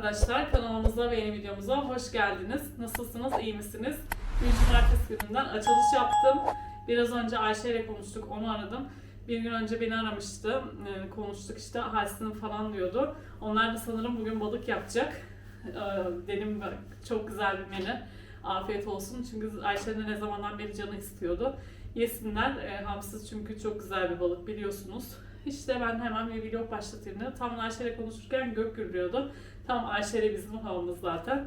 arkadaşlar. Kanalımıza ve yeni videomuza hoş geldiniz. Nasılsınız? iyi misiniz? Bir cumartesi gününden açılış yaptım. Biraz önce Ayşe ile konuştuk. Onu aradım. Bir gün önce beni aramıştı. Ee, konuştuk işte halsinin falan diyordu. Onlar da sanırım bugün balık yapacak. Ee, dedim çok güzel bir menü. Afiyet olsun. Çünkü Ayşe de ne zamandan beri canı istiyordu. Yesinler. Ee, hamsiz çünkü çok güzel bir balık biliyorsunuz. İşte ben hemen bir vlog başlatayım dedim. Tam Ayşe ile konuşurken gök gürlüyordu. Tam Ayşe ile bizim havamız zaten.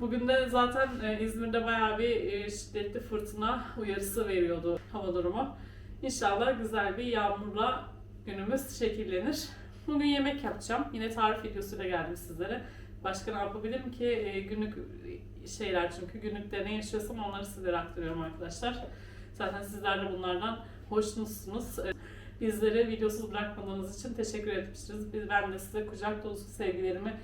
Bugün de zaten e, İzmir'de bayağı bir e, şiddetli fırtına uyarısı veriyordu hava durumu. İnşallah güzel bir yağmurla günümüz şekillenir. Bugün yemek yapacağım. Yine tarif videosuyla geldim sizlere. Başka ne yapabilirim ki? E, günlük şeyler çünkü günlükte ne yaşıyorsam onları sizlere aktarıyorum arkadaşlar. Zaten sizler de bunlardan hoşnutsunuz. Bizleri videosuz bırakmadığınız için teşekkür etmişsiniz. Biz, ben de size kucak dolusu sevgilerimi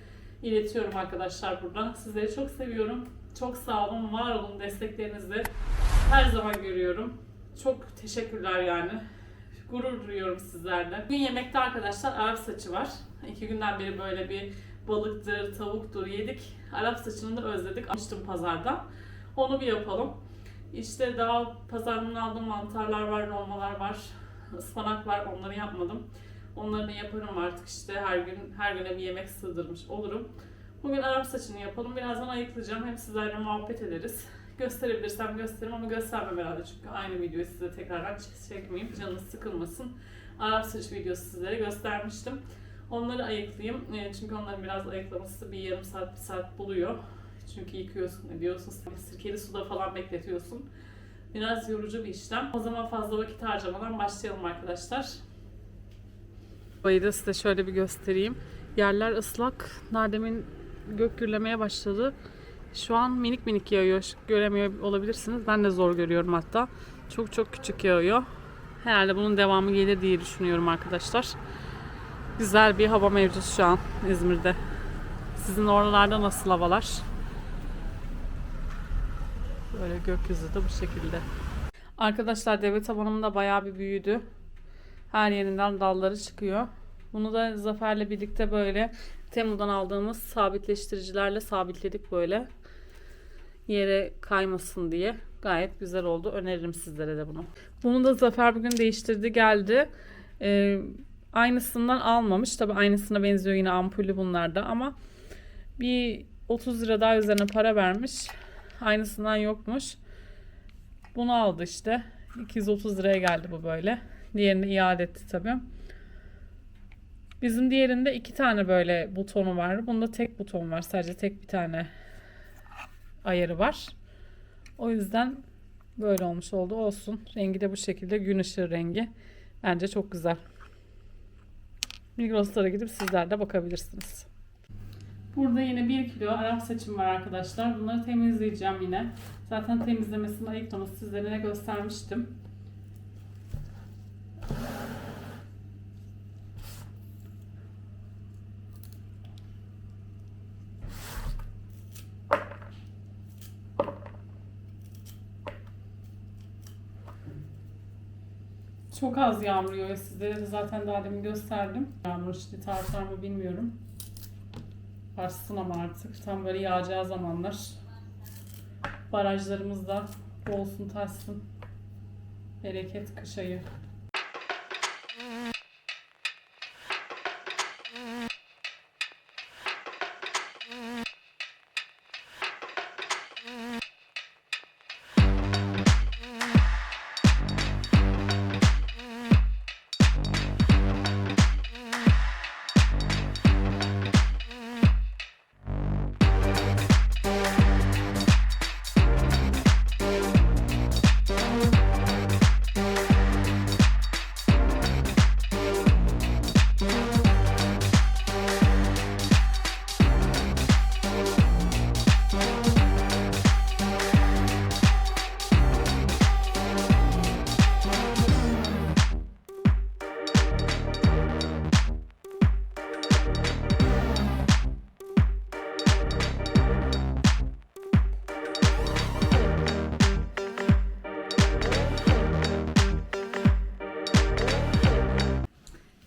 iletiyorum arkadaşlar buradan. Sizleri çok seviyorum. Çok sağ olun, var olun desteklerinizi her zaman görüyorum. Çok teşekkürler yani. Gurur duyuyorum sizlerle. Bugün yemekte arkadaşlar Arap saçı var. İki günden beri böyle bir balıktır, tavuktur yedik. Arap saçını da özledik. Açtım pazardan. Onu bir yapalım. İşte daha pazardan aldığım mantarlar var, dolmalar var ıspanak var onları yapmadım. Onları da yaparım artık işte her gün her güne bir yemek sığdırmış olurum. Bugün Arap saçını yapalım. Birazdan ayıklayacağım. Hem sizlerle muhabbet ederiz. Gösterebilirsem gösteririm ama göstermem herhalde çünkü aynı videoyu size tekrardan çekmeyeyim. Canınız sıkılmasın. Arap saç videosu sizlere göstermiştim. Onları ayıklayayım. E, Çünkü onların biraz ayıklaması bir yarım saat, bir saat buluyor. Çünkü yıkıyorsun, ediyorsun, sirkeli suda falan bekletiyorsun. Biraz yorucu bir işlem. O zaman fazla vakit harcamadan başlayalım arkadaşlar. Burayı da size şöyle bir göstereyim. Yerler ıslak. Nademin gök gürlemeye başladı. Şu an minik minik yağıyor. Göremiyor olabilirsiniz. Ben de zor görüyorum hatta. Çok çok küçük yağıyor. Herhalde bunun devamı gelir diye düşünüyorum arkadaşlar. Güzel bir hava mevcut şu an İzmir'de. Sizin oralarda nasıl havalar? Böyle gökyüzü de bu şekilde. Arkadaşlar deve tabanım da bayağı bir büyüdü. Her yerinden dalları çıkıyor. Bunu da Zafer'le birlikte böyle Temu'dan aldığımız sabitleştiricilerle sabitledik böyle. Yere kaymasın diye. Gayet güzel oldu. Öneririm sizlere de bunu. Bunu da Zafer bugün değiştirdi geldi. Ee, aynısından almamış. Tabi aynısına benziyor yine ampulü bunlarda ama bir 30 lira daha üzerine para vermiş. Aynısından yokmuş. Bunu aldı işte. 230 liraya geldi bu böyle. Diğerini iade etti tabii. Bizim diğerinde iki tane böyle butonu var. Bunda tek buton var. Sadece tek bir tane ayarı var. O yüzden böyle olmuş oldu. Olsun. Rengi de bu şekilde. Gün ışığı rengi. Bence çok güzel. Migros'lara gidip sizler de bakabilirsiniz. Burada yine 1 kilo Arap saçım var arkadaşlar. Bunları temizleyeceğim yine. Zaten temizlemesini ayıklaması sizlere de göstermiştim. Çok az yağmur yağıyor. Sizlere de zaten daha demin gösterdim. Yağmur şiddeti artar mı bilmiyorum. Artsın ama artık. Tam böyle yağacağı zamanlar. Barajlarımız da bolsun taşsın. Bereket kış ayı.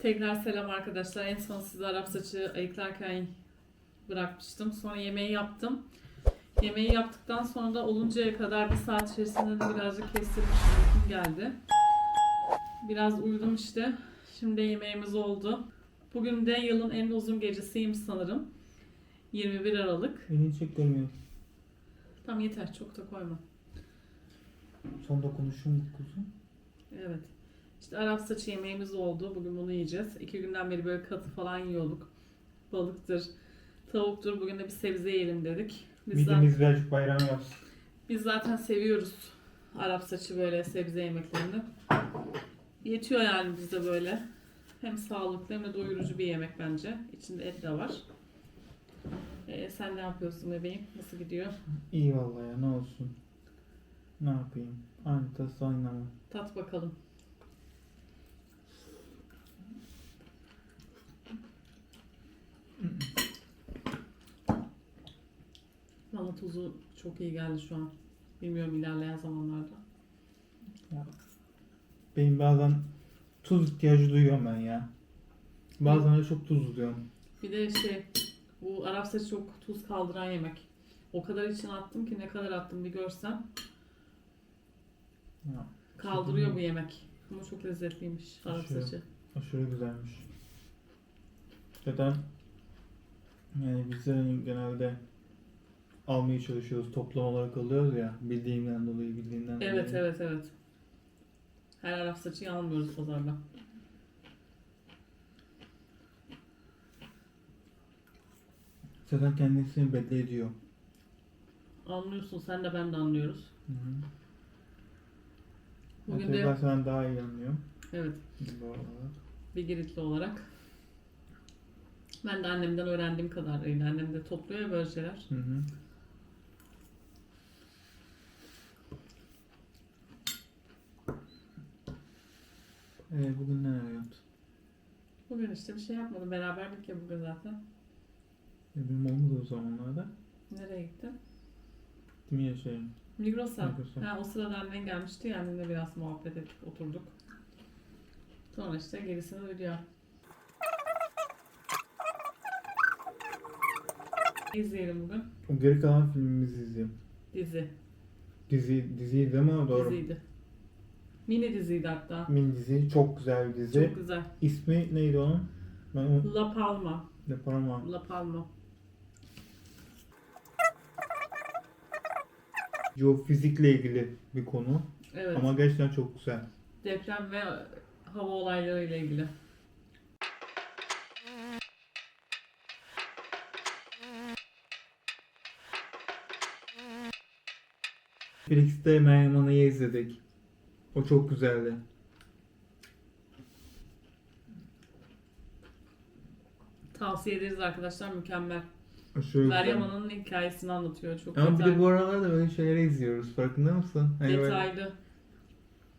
Tekrar selam arkadaşlar. En son size Arap saçı ayıklarken bırakmıştım. Sonra yemeği yaptım. Yemeği yaptıktan sonra da oluncaya kadar bir saat içerisinde de birazcık kestirmiş uykum geldi. Biraz uyudum işte. Şimdi yemeğimiz oldu. Bugün de yılın en uzun gecesiyim sanırım. 21 Aralık. Beni hiç görmüyor. Tam yeter çok da koyma. Son dokunuşum kuzum. İşte Arap saçı yemeğimiz oldu. Bugün bunu yiyeceğiz. İki günden beri böyle katı falan yiyorduk. Balıktır, tavuktur. Bugün de bir sebze yiyelim dedik. Biz, zaten, Midemiz birazcık bayram yapsın. biz zaten seviyoruz Arap saçı böyle sebze yemeklerini. Yetiyor yani bizde böyle. Hem sağlıklı hem de doyurucu bir yemek bence. İçinde et de var. Ee, sen ne yapıyorsun bebeğim? Nasıl gidiyor? İyi vallahi ya ne olsun. Ne yapayım? Aynı tas aynı ama. Tat bakalım. Tuzu çok iyi geldi şu an. Bilmiyorum ilerleyen zamanlarda. Benim bazen tuz ihtiyacı duyuyorum ben ya. Bazen de çok tuzlu diyorum. Bir de şey, bu Arap saçı çok tuz kaldıran yemek. O kadar içine attım ki ne kadar attım bir görsen. Ya, Kaldırıyor bu yemek. Ama çok lezzetliymiş Arap Aşırı. saçı. aşırı güzelmiş. Zaten yani biz de hani genelde almaya çalışıyoruz. Toplam olarak alıyoruz ya. Bildiğimden dolayı, bildiğimden dolayı. Evet evet evet. Her Arap saçıyı almıyoruz pazarda. Zaten kendisini belli ediyor. Anlıyorsun sen de ben de anlıyoruz. Hı hı. Bugün de ben senden daha iyi anlıyorum. evet Bu bir Giritli olarak. Ben de annemden öğrendiğim kadarıyla. Annem de topluyor ya böyle şeyler. Hı hı. Ee, bugün neler yaptın? Bugün işte bir şey yapmadım. Beraberdik ya bugün zaten. E, benim olmadı o zamanlarda. Nereye gittin? Değil mi yaşayayım? Migros'a. Migros'a. Ha, o sırada annen gelmişti ya. Annemle biraz muhabbet ettik, oturduk. Sonra işte gerisini video. İzleyelim bugün. O geri kalan filmimizi izleyelim. Dizi. Dizi, diziydi ama doğru. Diziydi. Mini diziydi hatta. Min dizi. Çok güzel bir dizi. Çok güzel. İsmi neydi onun? Ben onu La Palma. yaparım ama. La Palma. Jeofizikle ilgili bir konu. Evet. Ama gerçekten çok güzel. Deprem ve hava olayları ile ilgili. Felix'te Meryem Ana'yı izledik. O çok güzeldi. Tavsiye ederiz arkadaşlar mükemmel. Aşırı Meryem güzel. Ana'nın hikayesini anlatıyor. Çok Ama bir detaylı. de bu aralar da böyle şeyleri izliyoruz. Farkında mısın? Hani böyle detaylı.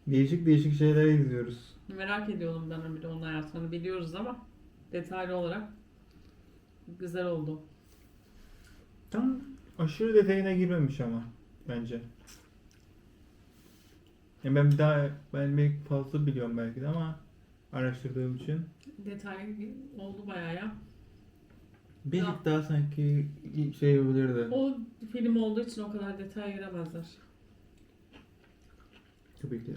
değişik değişik şeyler izliyoruz. Merak ediyordum ben bir de onun hayatını biliyoruz ama detaylı olarak güzel oldu. Tam aşırı detayına girmemiş ama bence. Yani ben bir daha ben bir fazla biliyorum belki de ama araştırdığım için Detaylı oldu bayağı ya. birazcık daha sanki şey olabilirdi. O film olduğu için o kadar detay giremezler. Tabii ki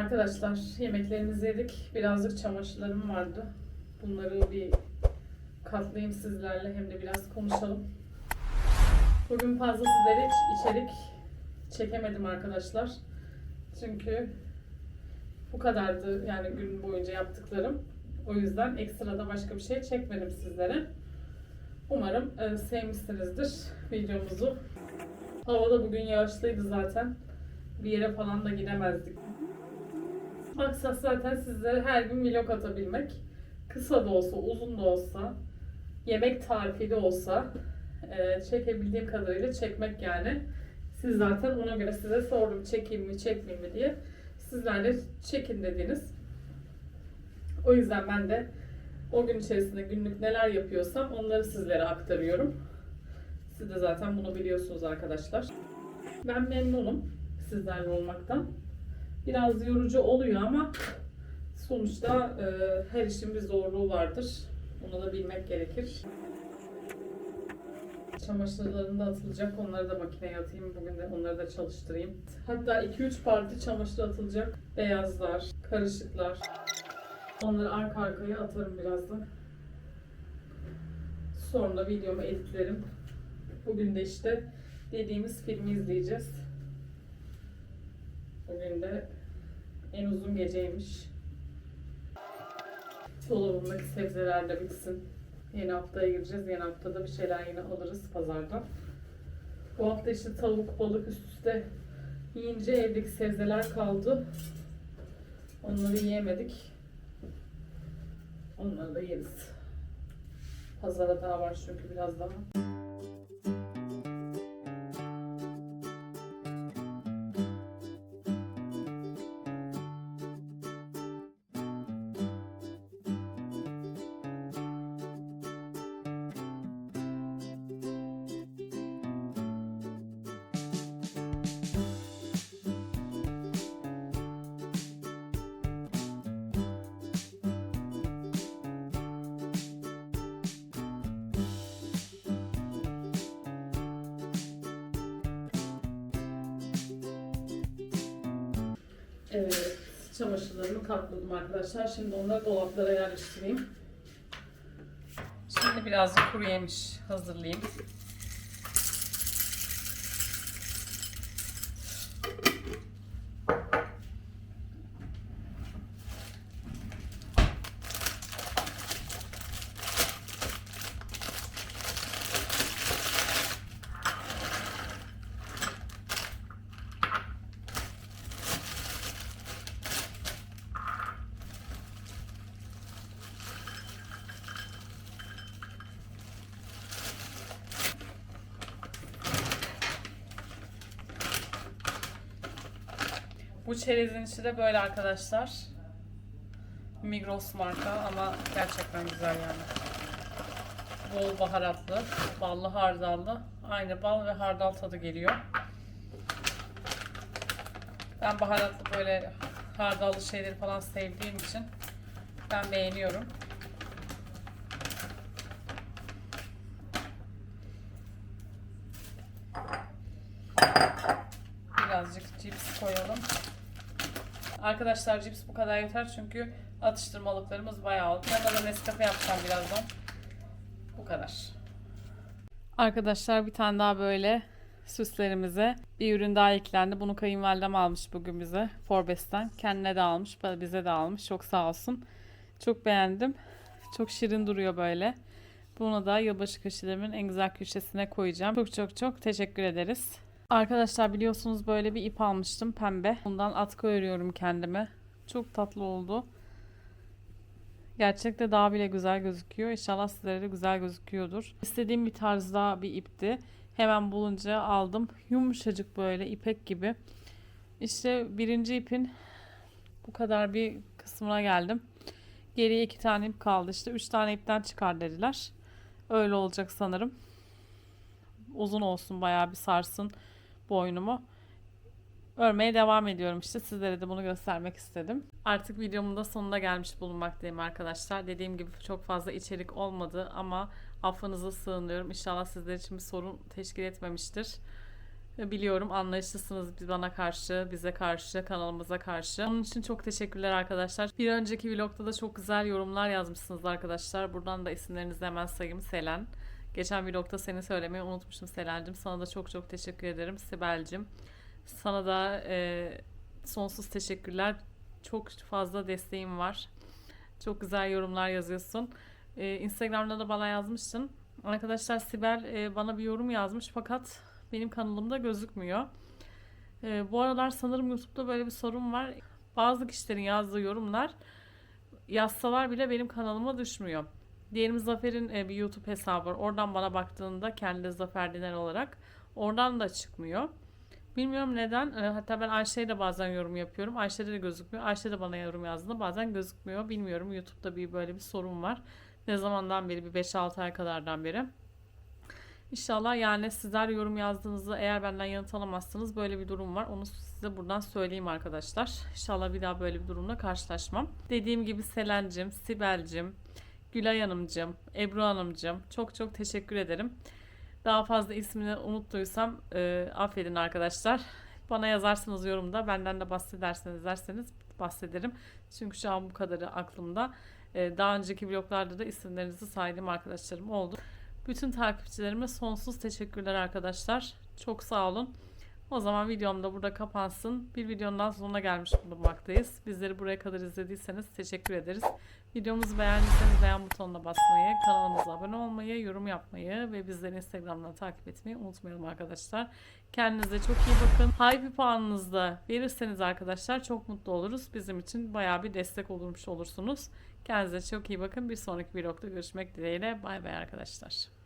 Arkadaşlar yemeklerimizi yedik. Birazcık çamaşırlarım vardı. Bunları bir katlayayım sizlerle hem de biraz konuşalım. Bugün fazla sizlere içerik çekemedim arkadaşlar. Çünkü bu kadardı yani gün boyunca yaptıklarım. O yüzden ekstra da başka bir şey çekmedim sizlere. Umarım e, sevmişsinizdir videomuzu. Hava da bugün yağışlıydı zaten. Bir yere falan da gidemezdik. Maksat zaten sizlere her gün vlog atabilmek. Kısa da olsa, uzun da olsa, yemek tarifi de olsa e, çekebildiğim kadarıyla çekmek yani. Siz zaten ona göre size sordum çekeyim mi çekmeyeyim mi diye. Sizler de çekin dediniz. O yüzden ben de o gün içerisinde günlük neler yapıyorsam onları sizlere aktarıyorum. Siz de zaten bunu biliyorsunuz arkadaşlar. Ben memnunum sizlerle olmaktan. Biraz yorucu oluyor ama sonuçta e, her işin bir zorluğu vardır. Bunu da bilmek gerekir. Çamaşırlarım da atılacak. Onları da makineye atayım. Bugün de onları da çalıştırayım. Hatta 2-3 parti çamaşır atılacak. Beyazlar, karışıklar. Onları arka arkaya atarım birazdan. Sonra videomu editlerim. Bugün de işte dediğimiz filmi izleyeceğiz. Bugün de en uzun geceymiş. Dolabımdaki sebzeler de bitsin. Yeni haftaya gireceğiz. Yeni haftada bir şeyler yine alırız pazardan. Bu hafta işte tavuk, balık üst üste yiyince evdeki sebzeler kaldı. Onları yiyemedik. Onları da yeriz. Pazara daha var çünkü biraz daha. Çamaşırlarımı katladım arkadaşlar. Şimdi onları dolaplara yerleştireyim. Şimdi birazcık kuru yemiş hazırlayayım. Bu çerezin içi de böyle arkadaşlar. Migros marka ama gerçekten güzel yani. Bol baharatlı, ballı hardallı. Aynı bal ve hardal tadı geliyor. Ben baharatlı böyle hardallı şeyleri falan sevdiğim için ben beğeniyorum. Birazcık cips koyalım. Arkadaşlar cips bu kadar yeter çünkü atıştırmalıklarımız bayağı oldu. Yanına da Nescafe yapacağım birazdan. Bu kadar. Arkadaşlar bir tane daha böyle süslerimize bir ürün daha eklendi. Bunu kayınvalidem almış bugün bize Forbes'ten. Kendine de almış, bize de almış. Çok sağ olsun. Çok beğendim. Çok şirin duruyor böyle. Bunu da yılbaşı köşelerimin en güzel köşesine koyacağım. Çok çok çok teşekkür ederiz. Arkadaşlar biliyorsunuz böyle bir ip almıştım pembe. Bundan atkı örüyorum kendime. Çok tatlı oldu. Gerçekte daha bile güzel gözüküyor. İnşallah sizlere de güzel gözüküyordur. İstediğim bir tarzda bir ipti. Hemen bulunca aldım. Yumuşacık böyle ipek gibi. İşte birinci ipin bu kadar bir kısmına geldim. Geriye iki tane ip kaldı. İşte üç tane ipten çıkar dediler. Öyle olacak sanırım. Uzun olsun bayağı bir sarsın boynumu. Örmeye devam ediyorum işte. Sizlere de bunu göstermek istedim. Artık videomun da sonuna gelmiş bulunmaktayım arkadaşlar. Dediğim gibi çok fazla içerik olmadı ama affınıza sığınıyorum. İnşallah sizler için bir sorun teşkil etmemiştir. Biliyorum anlayışlısınız bana karşı, bize karşı, kanalımıza karşı. Onun için çok teşekkürler arkadaşlar. Bir önceki vlogda da çok güzel yorumlar yazmışsınız arkadaşlar. Buradan da isimlerinizi hemen sayayım. Selen. Geçen vlogda seni söylemeyi unutmuşum Selen'cim. Sana da çok çok teşekkür ederim Sibel'cim. Sana da e, sonsuz teşekkürler. Çok fazla desteğim var. Çok güzel yorumlar yazıyorsun. E, Instagram'da da bana yazmıştın. Arkadaşlar Sibel e, bana bir yorum yazmış fakat benim kanalımda gözükmüyor. E, bu aralar sanırım YouTube'da böyle bir sorun var. Bazı kişilerin yazdığı yorumlar yazsalar bile benim kanalıma düşmüyor. Diyelim Zafer'in e, bir YouTube hesabı var. Oradan bana baktığında kendi Zafer Diner olarak oradan da çıkmıyor. Bilmiyorum neden. Ee, Hatta ben Ayşe'ye de bazen yorum yapıyorum. Ayşe'de de gözükmüyor. Ayşe de bana yorum yazdığında bazen gözükmüyor. Bilmiyorum. YouTube'da bir böyle bir sorun var. Ne zamandan beri? Bir 5-6 ay kadardan beri. İnşallah yani sizler yorum yazdığınızda eğer benden yanıt alamazsanız böyle bir durum var. Onu size buradan söyleyeyim arkadaşlar. İnşallah bir daha böyle bir durumla karşılaşmam. Dediğim gibi Selen'cim, Sibel'cim, Gülay Hanımcım, Ebru Hanımcım çok çok teşekkür ederim. Daha fazla ismini unuttuysam e, affedin arkadaşlar. Bana yazarsınız yorumda. Benden de bahsederseniz derseniz bahsederim. Çünkü şu an bu kadarı aklımda. E, daha önceki vloglarda da isimlerinizi saydığım arkadaşlarım oldu. Bütün takipçilerime sonsuz teşekkürler arkadaşlar. Çok sağ olun. O zaman videom da burada kapansın. Bir videonun daha sonuna gelmiş bulunmaktayız. Bizleri buraya kadar izlediyseniz teşekkür ederiz. Videomuzu beğendiyseniz beğen butonuna basmayı, kanalımıza abone olmayı, yorum yapmayı ve bizleri Instagram'dan takip etmeyi unutmayalım arkadaşlar. Kendinize çok iyi bakın. Hype puanınızı da verirseniz arkadaşlar çok mutlu oluruz. Bizim için bayağı bir destek olurmuş olursunuz. Kendinize çok iyi bakın. Bir sonraki vlogda görüşmek dileğiyle. Bay bay arkadaşlar.